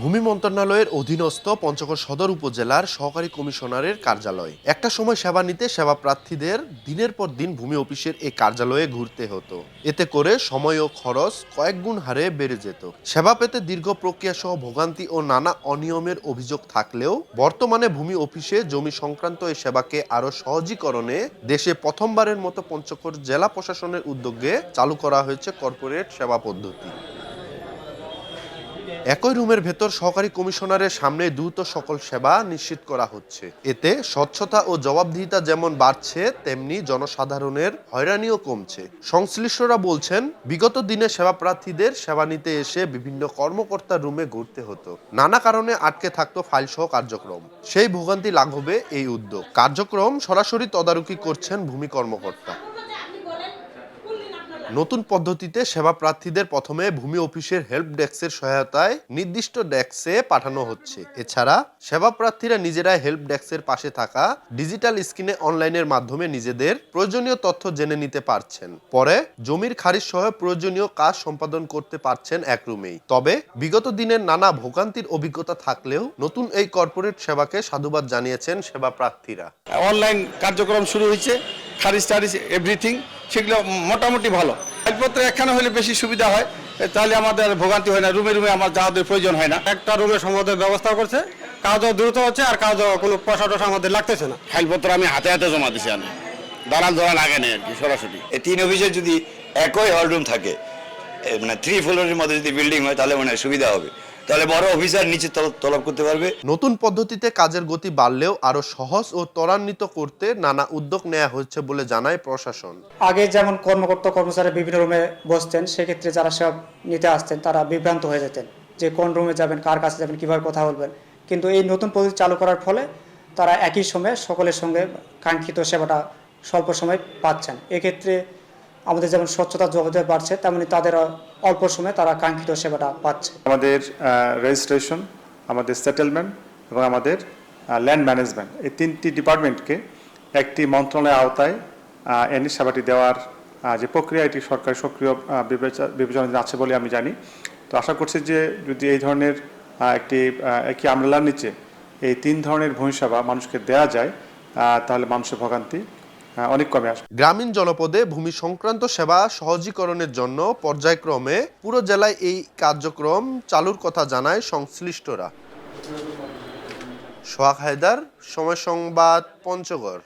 ভূমি মন্ত্রণালয়ের অধীনস্থ পঞ্চগড় সদর উপজেলার সহকারী কমিশনারের কার্যালয়। একটা সময় সেবা নিতে সেবা প্রার্থীদের দিনের পর দিন ভূমি অফিসের এই কার্যালয়ে ঘুরতে হতো। এতে করে সময় ও খরচ কয়েক গুণ হারে বেড়ে যেত। সেবা পেতে দীর্ঘ প্রক্রিয়া সহ ভোগান্তি ও নানা অনিয়মের অভিযোগ থাকলেও বর্তমানে ভূমি অফিসে জমি সংক্রান্ত এই সেবাকে আরও সহজীকরণে দেশে প্রথমবারের মতো পঞ্চগড় জেলা প্রশাসনের উদ্যোগে চালু করা হয়েছে কর্পোরেট সেবা পদ্ধতি। একই রুমের ভেতর সহকারী কমিশনারের সামনে দ্রুত সকল সেবা নিশ্চিত করা হচ্ছে। এতে স্বচ্ছতা ও জবাবদিহিতা যেমন বাড়ছে, তেমনি জনসাধারণের হয়রানিও কমছে। সংশ্লিষ্টরা বলছেন, বিগত দিনে সেবা প্রার্থীদের সেবা নিতে এসে বিভিন্ন কর্মকর্তার রুমে ঘুরতে হতো। নানা কারণে আটকে থাকতো ফাইল সহ কার্যক্রম। সেই ভোগান্তি লাঘবে এই উদ্যোগ। কার্যক্রম সরাসরি তদারকি করছেন ভূমি কর্মকর্তা। নতুন পদ্ধতিতে সেবা প্রার্থীদের প্রথমে ভূমি অফিসের হেল্প ডেস্কের সহায়তায় নির্দিষ্ট ডেস্কে পাঠানো হচ্ছে। এছাড়া সেবা প্রার্থীরা নিজেরাই হেল্প ডেস্কের পাশে থাকা ডিজিটাল স্ক্রিনে অনলাইনের মাধ্যমে নিজেদের প্রয়োজনীয় তথ্য জেনে নিতে পারছেন। পরে জমির খারিজ সহ প্রয়োজনীয় কাজ সম্পাদন করতে পারছেন এক রুমেই তবে বিগত দিনের নানা ভোগান্তির অভিজ্ঞতা থাকলেও নতুন এই কর্পোরেট সেবাকে সাধুবাদ জানিয়েছেন সেবা প্রার্থীরা। অনলাইন কার্যক্রম শুরু হয়েছে। খারিজ টারিজ এভরিথিং সেগুলো মোটামুটি ভালো। ফাইলপত্র একখানে হলে বেশি সুবিধা হয় তাহলে আমাদের ভোগান্তি হয় না রুমে রুমে আমার যাওয়ার প্রয়োজন হয় না। একটা রুমে সমাধান ব্যবস্থা করছে কাজও দ্রুত হচ্ছে আর কাজও কোনো পয়সা টসা আমাদের লাগতেছে না। ফাইলপত্র আমি হাতে হাতে জমা দিছি আমি। দালাল ধরা আগে নেই আর কি সরাসরি। এই তিন অফিসে যদি একই হলরুম থাকে মানে থ্রি ফ্লোরের মধ্যে যদি বিল্ডিং হয় তাহলে মানে সুবিধা হবে। তাহলে বড় অফিসার নিচে তল- তলব করতে পারবে। নতুন পদ্ধতিতে কাজের গতি বাড়লেও আরও সহজ ও ত্বরান্বিত করতে নানা উদ্যোগ নেওয়া হচ্ছে বলে জানায় প্রশাসন। আগে যেমন কর্মকর্তা কর্মচারী বিভিন্ন রুমে বসতেন সেক্ষেত্রে যারা সেবা নিতে আসতেন তারা বিভ্রান্ত হয়ে যেতেন যে কোন রুমে যাবেন কার কাছে যাবেন কীভাবে কথা বলবেন। কিন্তু এই নতুন পদ্ধতি চালু করার ফলে তারা একই সময়ে সকলের সঙ্গে কাঙ্ক্ষিত সেবাটা স্বল্প সময় পাচ্ছেন। এক্ষেত্রে আমাদের যেমন স্বচ্ছতা, যোগাযোগ বাড়ছে, তেমনি তাদের অল্প সময়ে তারা কাঙ্ক্ষিত সেবাটা পাচ্ছে। আমাদের রেজিস্ট্রেশন আমাদের সেটেলমেন্ট এবং আমাদের ল্যান্ড ম্যানেজমেন্ট এই তিনটি ডিপার্টমেন্টকে একটি মন্ত্রণালয়ের আওতায় এনে সেবাটি দেওয়ার যে প্রক্রিয়া, এটি সরকার সক্রিয় বিবেচনা আছে বলে আমি জানি। তো আশা করছি যে যদি এই ধরনের একটি একই আমলার নিচে এই তিন ধরনের ভূমিসেবা মানুষকে দেওয়া যায় তাহলে মানুষের ভোগান্তি অনেক কমে আসবে। গ্রামীণ জনপদে ভূমি সংক্রান্ত সেবা সহজীকরণের জন্য পর্যায়ক্রমে পুরো জেলায় এই কার্যক্রম চালুর কথা জানায় সংশ্লিষ্টরা। সোহাগ হায়দার, সময় সংবাদ, পঞ্চগড়।